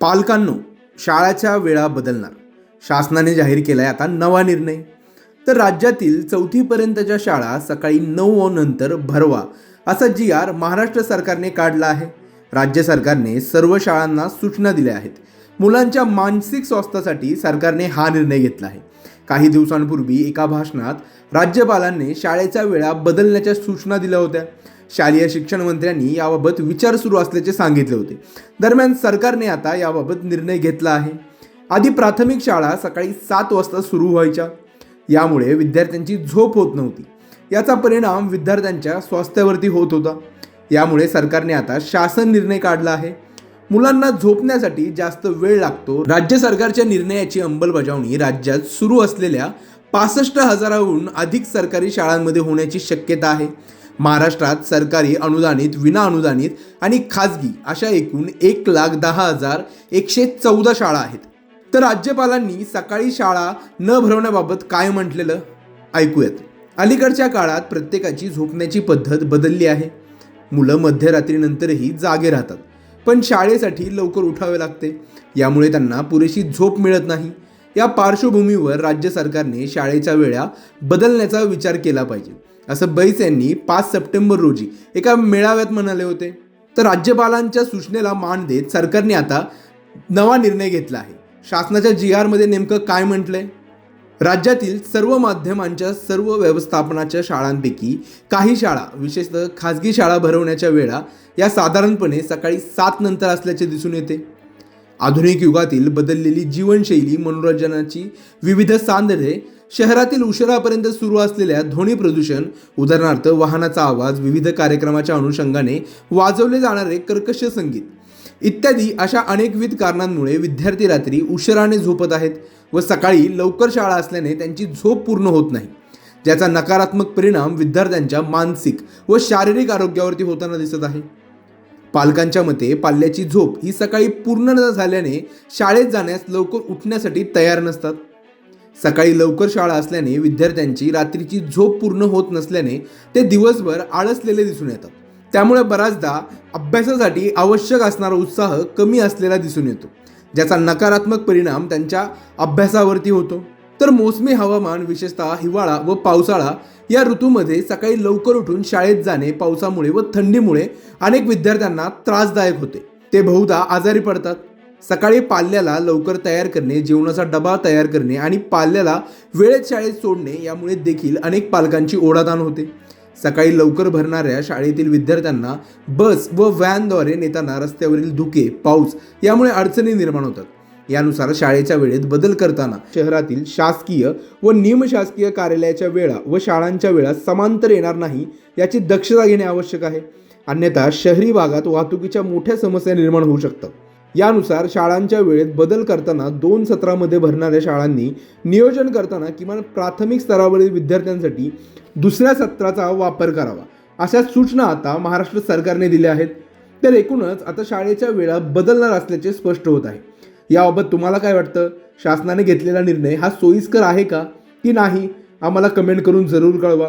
पालकांनो शाळाच्या वेळा बदलणार. शासनाने जाहीर केलाय आता नवा निर्णय. तर राज्यातील चौथीपर्यंतच्या शाळा सकाळी नऊ नंतर भरवा असा जी आर महाराष्ट्र सरकारने काढला आहे. राज्य सरकारने सर्व शाळांना सूचना दिल्या आहेत. मुलांच्या मानसिक स्वास्थ्यासाठी सरकारने हा निर्णय घेतला आहे. काही दिवसांपूर्वी एका भाषणात राज्यपालांनी शाळेच्या वेळा बदलण्याच्या सूचना दिल्या होत्या. शालेय शिक्षण मंत्र्यांनी याबाबत विचार सुरू असल्याचे सांगितले होते. दरम्यान सरकारने आता याबाबत निर्णय घेतला आहे. आधी प्राथमिक शाळा सकाळी सात वाजता सुरू व्हायच्या. यामुळे विद्यार्थ्यांची झोप होत नव्हती. याचा परिणाम विद्यार्थ्यांच्या स्वास्थ्यावरती होत होता. यामुळे सरकारने आता शासन निर्णय काढला आहे. मुलांना झोपण्यासाठी जास्त वेळ लागतो. राज्य सरकारच्या निर्णयाची अंमलबजावणी राज्यात सुरू असलेल्या पासष्ट हजाराहून अधिक सरकारी शाळांमध्ये होण्याची शक्यता आहे. महाराष्ट्रात सरकारी अनुदानित विना अनुदानित आणि खाजगी अशा एकूण एक लाख दहा हजार एकशे चौदा शाळा आहेत. तर राज्यपालांनी सकाळी शाळा न भरवण्याबाबत काय म्हटलेलं? ऐकूयात. अलीकडच्या काळात प्रत्येकाची झोपण्याची पद्धत बदलली आहे. मुलं मध्यरात्रीनंतरही जागे राहतात. पण शाळेसाठी लवकर उठावे लागते. यामुळे त्यांना पुरेशी झोप मिळत नाही. या पार्श्वभूमीवर राज्य सरकारने शाळेच्या वेळा बदलण्याचा विचार केला पाहिजे. असं बैस यांनी पाच सप्टेंबर रोजी एका मेळाव्यात म्हणाले होते. तर राज्यपालांच्या सूचनेला मान देत सरकारने आता नवा निर्णय घेतला आहे. शासनाच्या जी आरमध्ये नेमकं काय म्हटलंय? राज्यातील सर्व माध्यमांच्या सर्व व्यवस्थापनाच्या शाळांपैकी काही शाळा विशेषतः खाजगी शाळा भरवण्याच्या वेळा या साधारणपणे सकाळी सात नंतर असल्याचे दिसून येते. आधुनिक युगातील बदललेली जीवनशैली मनोरंजनाची विविध साधने शहरातील उशिरापर्यंत सुरू असलेल्या ध्वनी प्रदूषण उदाहरणार्थ वाहनाचा आवाज विविध कार्यक्रमाच्या अनुषंगाने वाजवले जाणारे कर्कश संगीत इत्यादी अशा अनेकविध कारणांमुळे विद्यार्थी रात्री उशिराने झोपत आहेत व सकाळी लवकर शाळा असल्याने त्यांची झोप पूर्ण होत नाही. ज्याचा नकारात्मक परिणाम विद्यार्थ्यांच्या मानसिक व शारीरिक आरोग्यावरती होताना दिसत आहे. पालकांच्या मते पाल्याची झोप ही सकाळी पूर्ण न झाल्याने शाळेत जाण्यास लवकर उठण्यासाठी तयार नसतात. सकाळी लवकर शाळा असल्याने विद्यार्थ्यांची रात्रीची झोप पूर्ण होत नसल्याने ते दिवसभर आळसलेले दिसून येतात. त्यामुळे बऱ्याचदा अभ्यासासाठी आवश्यक असणारा उत्साह कमी असलेला दिसून येतो ज्याचा नकारात्मक परिणाम त्यांच्या अभ्यासावरती होतो. तर मोसमी हवामान विशेषतः हिवाळा व पावसाळा या ऋतूमध्ये सकाळी लवकर उठून शाळेत जाणे पावसामुळे व थंडीमुळे अनेक विद्यार्थ्यांना त्रासदायक होते. ते बहुधा आजारी पडतात. सकाळी पाल्याला लवकर तयार करणे जेवणाचा डबा तयार करणे आणि पाल्याला वेळेत शाळेत सोडणे यामुळे देखील अनेक पालकांची ओढाताण होते. सकाळी लवकर भरणाऱ्या शाळेतील विद्यार्थ्यांना बस व व्हॅनद्वारे नेताना रस्त्यावरील धुके पाऊस यामुळे अडचणी निर्माण होतात. यानुसार शाळेच्या वेळेत बदल करताना शहरातील शासकीय व निमशासकीय कार्यालयाच्या वेळा व शाळांच्या वेळा समांतर येणार नाही याची दक्षता घेणे आवश्यक आहे. अन्यथा शहरी भागात वाहतुकीच्या मोठ्या समस्या निर्माण होऊ शकतात. यानुसार शाळांच्या वेळेत बदल करताना दोन सत्रामध्ये भरणाऱ्या शाळांनी नियोजन करताना किमान प्राथमिक स्तरावरील विद्यार्थ्यांसाठी दुसऱ्या सत्राचा वापर करावा. अशा सूचना आता महाराष्ट्र सरकारने दिल्या आहेत. तर एकूणच आता शाळेच्या वेळा बदलणार असल्याचे स्पष्ट होत आहे. याबाबत तुम्हाला काय वाटतं? शासनाने घेतलेला निर्णय हा सोयीस्कर आहे का? की नाही? आम्हाला कमेंट करून जरूर कळवा.